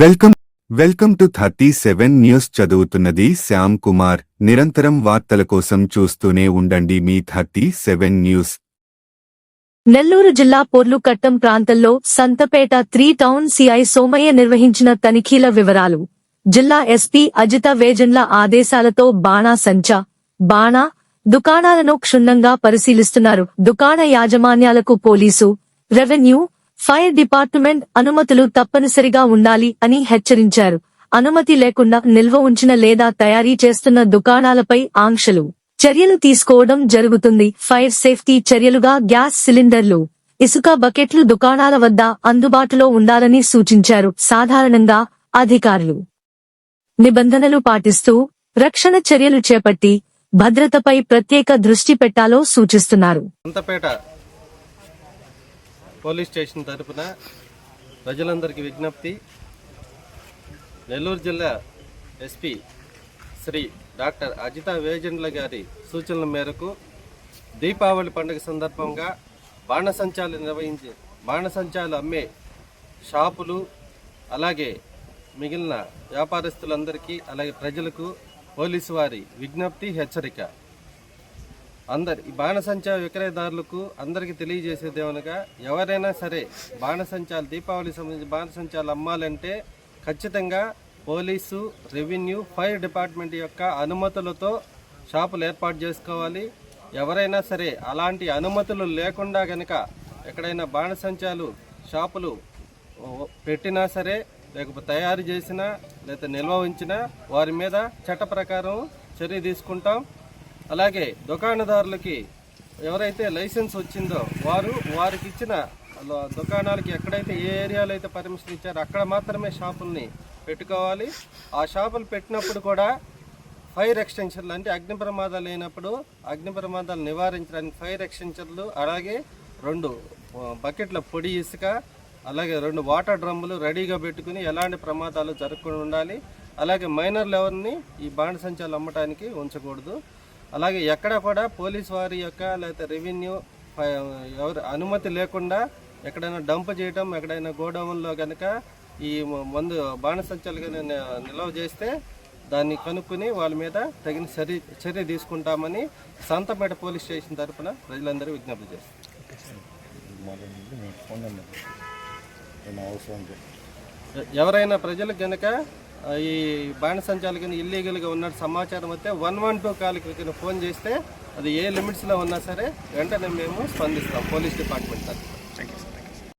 Welcome welcome to thirty seven news చదువుతున్నది శ్యామ్ కుమార్. నిరంతరం వార్తల కోసం చూస్తూనే ఉండండి మీ థర్టీ సెవెన్ న్యూస్. నెల్లూరు జిల్లా పోర్లుకట్టం ప్రాంతంలో Santhapeta three town CI Somaiah నిర్వహించిన తనిఖీల వివరాలు. జిల్లా ఎస్పీ అజిత వేజన్ల ఆదేశాలతో బాణా సంచా బాణా దుకాణాలను క్షుణ్ణంగా పరిశీలిస్తున్నారు. దుకాణ యాజమాన్యాలకు పోలీసు రెవెన్యూ ఫైర్ డిపార్ట్మెంట్ అనుమతులు తప్పనిసరిగా ఉండాలి అని హెచ్చరించారు. అనుమతి లేకుండా నిల్వ ఉంచిన లేదా తయారీ చేస్తున్న దుకాణాలపై ఆంక్షలు. చర్యలు తీసుకోవడం జరుగుతుంది. ఫైర్ సేఫ్టీ చర్యలుగా గ్యాస్ సిలిండర్లు ఇసుక బకెట్లు దుకాణాల వద్ద అందుబాటులో ఉండాలని సూచించారు. సాధారణంగా అధికారులు నిబంధనలు పాటిస్తూ రక్షణ చర్యలు చేపట్టి భద్రతపై ప్రత్యేక దృష్టి పెట్టాలో సూచిస్తున్నారు. పోలీస్ స్టేషన్ తరపున ప్రజలందరికీ విజ్ఞప్తి. నెల్లూరు జిల్లా ఎస్పీ శ్రీ డాక్టర్ అజిత వేజెండ్ల గారి సూచనల మేరకు దీపావళి పండుగ సందర్భంగా బాణసంచాలు నిర్వహించి బాణసంచాలు అమ్మే షాపులు అలాగే మిగిలిన వ్యాపారస్తులందరికీ అలాగే ప్రజలకు పోలీసు వారి విజ్ఞప్తి హెచ్చరిక. అందరి బాణసంచా విక్రయదారులకు అందరికీ తెలియజేసేది ఏమనగా ఎవరైనా సరే బాణసంచాలు దీపావళి సంబంధించి బాణసంచాలు అమ్మాలంటే ఖచ్చితంగా పోలీసు రెవెన్యూ ఫైర్ డిపార్ట్మెంట్ యొక్క అనుమతులతో షాపులు ఏర్పాటు చేసుకోవాలి. ఎవరైనా సరే అలాంటి అనుమతులు లేకుండా గనక ఎక్కడైనా బాణసంచాలు షాపులు పెట్టినా సరే లేకపోతే తయారు చేసినా లేకపోతే నిల్వ ఉంచినా వారి మీద చట్ట ప్రకారం చర్య తీసుకుంటాం. అలాగే దుకాణదారులకి ఎవరైతే లైసెన్స్ వచ్చిందో వారు వారికి ఇచ్చిన దుకాణాలకి ఎక్కడైతే ఏ ఏరియాలో అయితే పర్మిషన్ ఇచ్చారో అక్కడ మాత్రమే షాపుల్ని పెట్టుకోవాలి. ఆ షాపులు పెట్టినప్పుడు కూడా ఫైర్ ఎక్స్టెన్షన్లు అంటే అగ్ని ప్రమాదాలు అయినప్పుడు అగ్ని ప్రమాదాలు నివారించడానికి ఫైర్ ఎక్స్టెన్షన్లు అలాగే రెండు బకెట్ల పొడి ఇసుక అలాగే రెండు వాటర్ డ్రమ్ములు రెడీగా పెట్టుకుని ఎలాంటి ప్రమాదాలు జరగకుండా ఉండాలి. అలాగే మైనర్లు ఎవరిని ఈ బాండ్ సంచాలు అమ్మటానికి ఉంచకూడదు. అలాగే ఎక్కడ కూడా పోలీస్ వారి యొక్క లేకపోతే రెవెన్యూ ఎవరు అనుమతి లేకుండా ఎక్కడైనా డంప్ చేయటం ఎక్కడైనా గోడౌన్లో కనుక ఈ మందు బాణసంచాలు కనుక నిల్వ చేస్తే దాన్ని కనుక్కుని వాళ్ళ మీద తగిన చర్య చర్య తీసుకుంటామని సంతపేట పోలీస్ స్టేషన్ తరపున ప్రజలందరూ విజ్ఞప్తి చేస్తారు ఎవరైనా ప్రజలకు కనుక ఈ బాణసంచాలు కింద ఇల్లీగల్గా ఉన్నట్టు సమాచారం వస్తే వన్ వన్ టూ కాల్కి కింద ఫోన్ చేస్తే అది ఏ లిమిట్స్లో ఉన్నా సరే వెంటనే మేము స్పందిస్తాం పోలీస్ డిపార్ట్మెంట్ తరఫున.